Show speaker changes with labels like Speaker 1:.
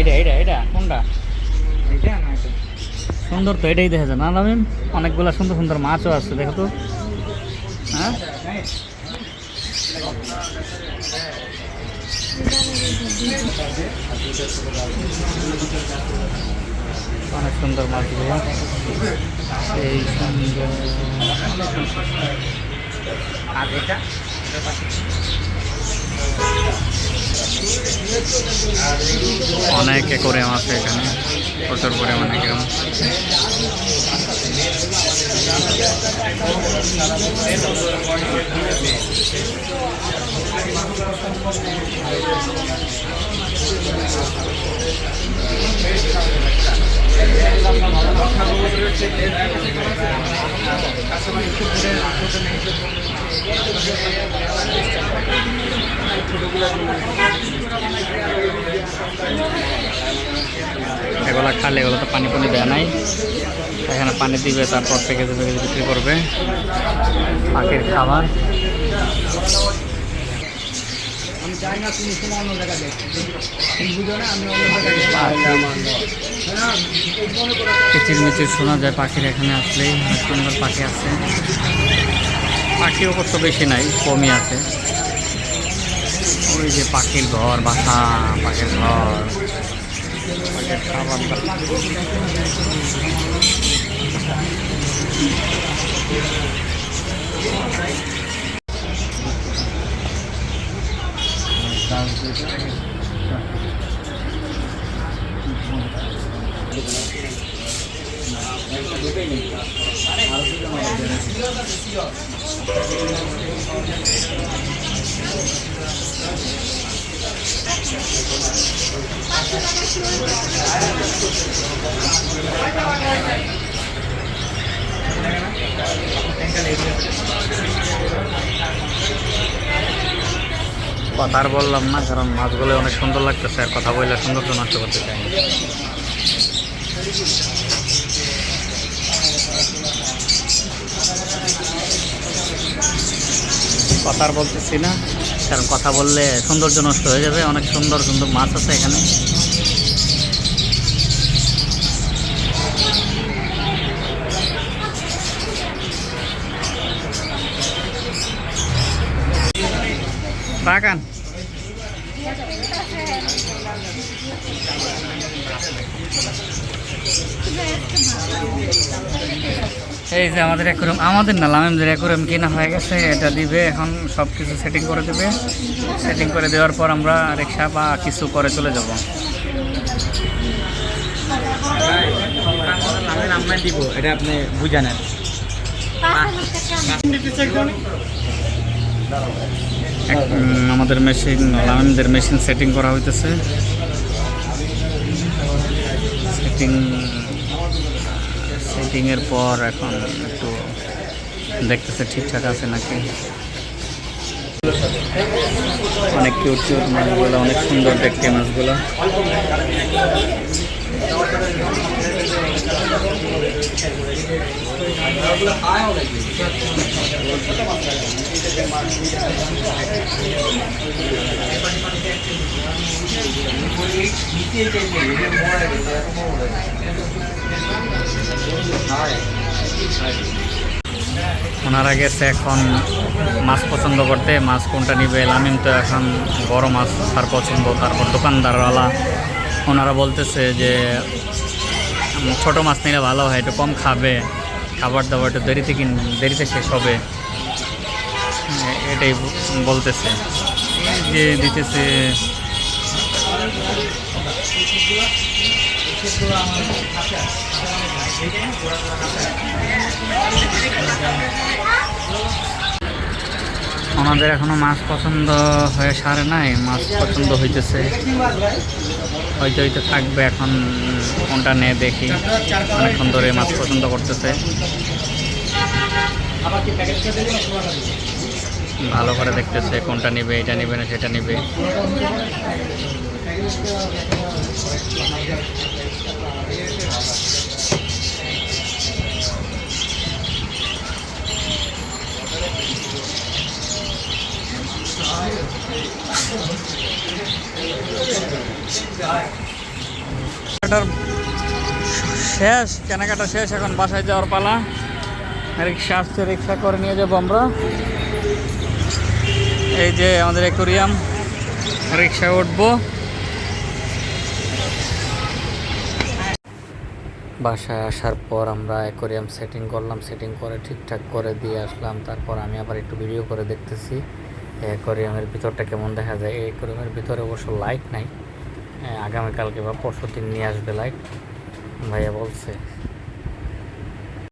Speaker 1: এইটা এইটা এইটা কোনটা
Speaker 2: এটা না এটা
Speaker 1: সুন্দর তো এটাই দেখা যায় না লামিম অনেকগুলো সুন্দর সুন্দর মাছও আছে দেখো তো। হ্যাঁ? অনেক সুন্দর মাছগুলো এই সুন্দর।
Speaker 2: আর এটা
Speaker 1: অনেক করে আছে এখানে প্রচুর পরিমাণে গ্রাম খালে এগুলো তো পানি পানি দেয় নাই। এখানে পানি দিবে তারপর প্যাকেজে প্যাকেজে বিক্রি করবে। পাখির খাবার কিচির মিচির শোনা যায় পাখির এখানে আসলেই অনেক সুন্দর পাখি আছে। পাখি অবশ্য বেশি নাই কমই আছে। ওই যে পাখির ঘর বাসা পাখির ঘর। পাখির খাবার দাবার। কথা আর বললাম না, কারণ মাছগুলো অনেক সুন্দর লাগতেছে, আর কথা বললে সৌন্দর্য নষ্ট করতে চাই কথা আর বলতেছি না। কারণ কথা বললে সৌন্দর্য নষ্ট হয়ে যাবে। অনেক সুন্দর সুন্দর মাছ আছে এখানে। বাগান। এই যে আমাদের অ্যাকুরিয়াম আমাদের না, লামেমদের অ্যাকুরিয়াম কিনা হয়ে গেছে, এটা দিবে, এখন সব কিছু সেটিং করে দেবে। সেটিং করে দেওয়ার পর আমরা রিক্সা বা কিছু করে চলে যাব।
Speaker 2: এটা আপনি বুঝে নেন
Speaker 1: আমাদের মেশিন লামেমদের মেশিন সেটিং করা হইতেছে। সেটিং সেটিংয়ের পর এখন একটু দেখতেছে ঠিকঠাক আছে নাকি? অনেক কিউট কিউট মাছগুলো অনেক সুন্দর দেখতে মাছগুলো ওনারা গেছে এখন মাছ পছন্দ করতে, মাছ কোনটা নিবে লামিম তো এখন বড় মাছ, তার পছন্দ, তারপর দোকানদারওয়ালা। ওনারা বলতেছে যে, ছোট মাছ নিলে ভালো হয়, একটু কম খাবে, খাবার দাবার একটু দেরিতে কিন, দেরিতে শেষ হবে। এটাই বলতেছে যে দিতেছে ওনাদের এখনও মাছ পছন্দ হয়ে সারে নাই, মাছ পছন্দ হইতেছে। হয়তো হয়তো থাকবে এখন, কোনটা নে দেখি। অনেকক্ষণ ধরে মাছ পছন্দ করতেছে।
Speaker 2: আবার কি প্যাকেটটা
Speaker 1: ভালো করে দেখতেছে, কোনটা নিবে, এটা নিবে না, সেটা নিবে। শেষ কেনাকাটা শেষ, এখন বাসায় যাওয়ার পালা। রিক্সা আসছে, রিক্সা করে নিয়ে যাব আমরা। এই যে আমাদের অ্যাকোরিয়াম। রিক্সায় উঠবো। বাসায় আসার পর আমরা অ্যাকোরিয়াম সেটিং করলাম। সেটিং করে ঠিকঠাক করে দিয়ে আসলাম। তারপর আমি আবার একটু ভিডিও করে দেখতেছি অ্যাকোরিয়ামের ভিতরটা কেমন দেখা যায়। এই অ্যাকোরিয়ামের ভিতরে অবশ্য লাইট নাই। আগামীকালকে বা পরশু দিন নিয়ে আসবে লাইট ভাইয়া বলছে।